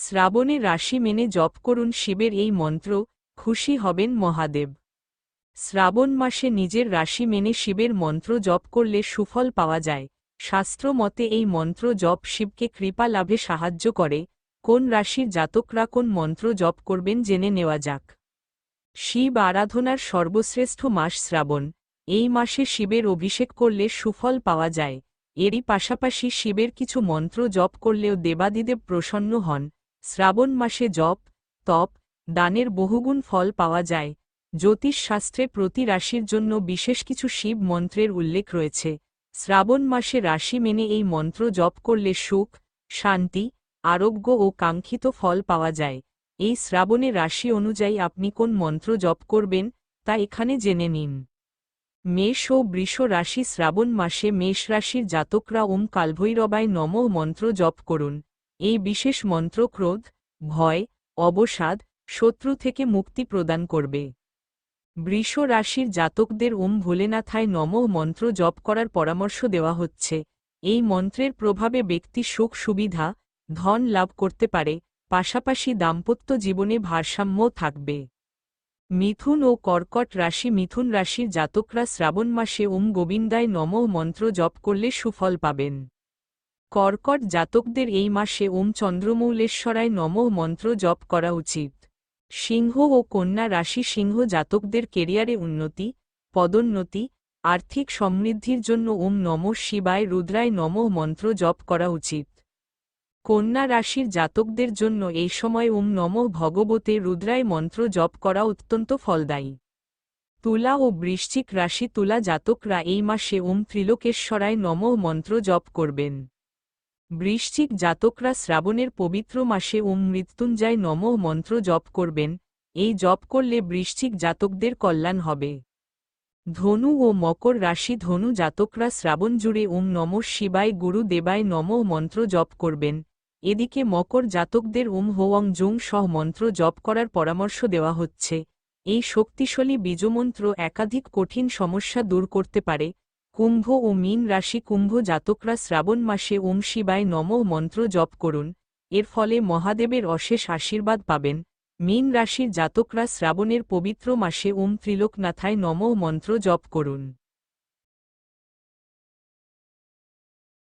শ্রাবণে রাশি মেনে জপ করুন শিবের এই মন্ত্র, খুশি হবেন মহাদেব। শ্রাবণ মাসে নিজের রাশি মেনে শিবের মন্ত্র জপ করলে সুফল পাওয়া যায়। শাস্ত্র মতে এই মন্ত্র জপ শিবকে কৃপা লাভে সাহায্য করে। কোন রাশির জাতকরা কোন মন্ত্র জপ করবেন জেনে নেওয়া যাক। শিব আরাধনার সর্বশ্রেষ্ঠ মাস শ্রাবণ। এই মাসে শিবের অভিষেক করলে সুফল পাওয়া যায়। এরই পাশাপাশি শিবের কিছু মন্ত্র জপ করলেও দেবাদিদেব প্রসন্ন হন। শ্রাবণ মাসে জপ, তপ, দানের বহুগুণ ফল পাওয়া যায়। জ্যোতিষশাস্ত্রে প্রতি রাশির জন্য বিশেষ কিছু শিব মন্ত্রের উল্লেখ রয়েছে। শ্রাবণ মাসে রাশি মেনে এই মন্ত্র জপ করলে সুখ, শান্তি, আরোগ্য ও কাঙ্ক্ষিত ফল পাওয়া যায়। এই শ্রাবণে রাশি অনুযায়ী আপনি কোন মন্ত্র জপ করবেন, তা এখানে জেনে নিন। মেষ ও বৃষ রাশি শ্রাবণ মাসে মেষ রাশির জাতকরা ওম কালভৈরবায় নম মন্ত্র জপ করুন। এই বিশেষ মন্ত্র ক্রোধ, ভয়, অবসাদ, শত্রু থেকে মুক্তি প্রদান করবে। বৃষ রাশির জাতকদের ওম ভোলেনাথায় নম মন্ত্র জপ করার পরামর্শ দেওয়া হচ্ছে। এই মন্ত্রের প্রভাবে ব্যক্তি সুখ, সুবিধা, ধন লাভ করতে পারে, পাশাপাশি দাম্পত্য জীবনে ভারসাম্য থাকবে। মিথুন ও কর্কট রাশি মিথুন রাশির জাতকরা শ্রাবণ মাসে ওম গোবিন্দায় নম মন্ত্র জপ করলে সুফল পাবেন। কর্কট জাতকদের এই মাসে ওম চন্দ্রমৌলেশ্বরায় নম মন্ত্র জপ করা উচিত। সিংহ ও কন্যা রাশি সিংহ জাতকদের কেরিয়ারে উন্নতি, পদোন্নতি, আর্থিক সমৃদ্ধির জন্য ওম নম শিবায় রুদ্রায় নম মন্ত্র জপ করা উচিত। কন্যা রাশির জাতকদের জন্য এই সময় ওম নম ভগবতে রুদ্রায় মন্ত্র জপ করা অত্যন্ত ফলদায়ী। তুলা ও বৃশ্চিক রাশি তুলা জাতকরা এই মাসে ওম ত্রিলোকেশ্বরায় নম মন্ত্র জপ করবেন। বৃশ্চিক জাতকরা শ্রাবণের পবিত্র মাসে ওম মৃত্যুঞ্জয় নম মন্ত্র জপ করবেন, এই জপ করলে বৃশ্চিক জাতকদের কল্যাণ হবে। ধনু ও মকর রাশি ধনু জাতকরা শ্রাবণ জুড়ে ওম নম শিবায় গুরু দেবায় নম মন্ত্র জপ করবেন, এদিকে মকর জাতকদের ওম হোয়ং জুং সহ মন্ত্র জপ করার পরামর্শ দেওয়া হচ্ছে, এই শক্তিশালী বীজমন্ত্র একাধিক কঠিন সমস্যা দূর করতে পারে কুম্ভ ও মীন রাশি কুম্ভ জাতকরা শ্রাবণ মাসে ওম শিবায় নম মন্ত্র জপ করুন। এর ফলে মহাদেবের অশেষ আশীর্বাদ পাবেন। মীন রাশির জাতকরা শ্রাবণের পবিত্র মাসে ওম ত্রিলোকনাথায় নম মন্ত্র জপ করুন।